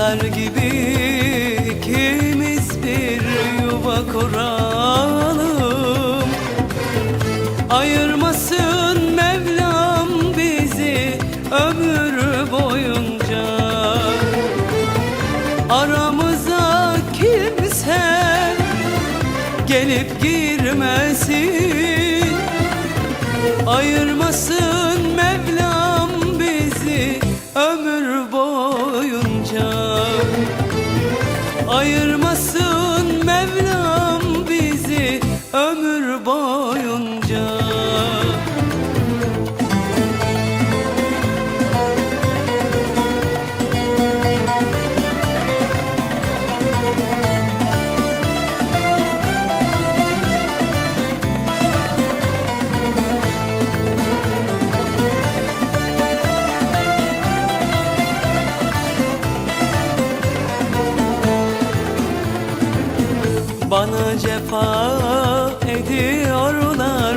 Kuşlar gibi ikimiz bir yuva kuralım? Ayırmasın Mevlam bizi ömür boyunca. Aramıza kimse gelip girmesin. Ayırmasın Mevlam bizi ömür boyunca Ayırmasın Bana cefa ediyorlar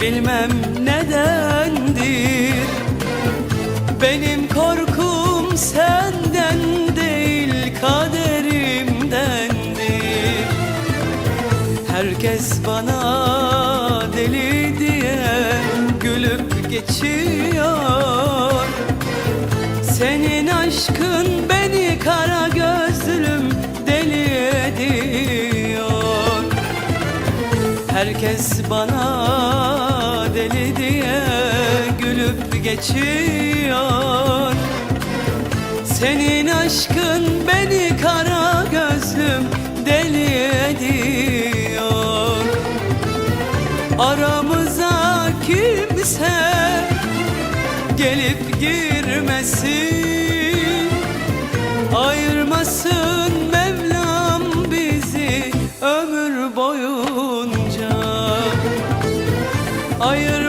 Bilmem nedendir. Benim korkum senden değil kaderimdendir. Herkes bana deli diye gülüp geçiyor. Senin aşkın Herkes bana deli diye gülüp geçiyor. Senin aşkın beni kara gözlüm deli ediyor. Aramıza kimse gelip girmesin. Ayırmasın hayır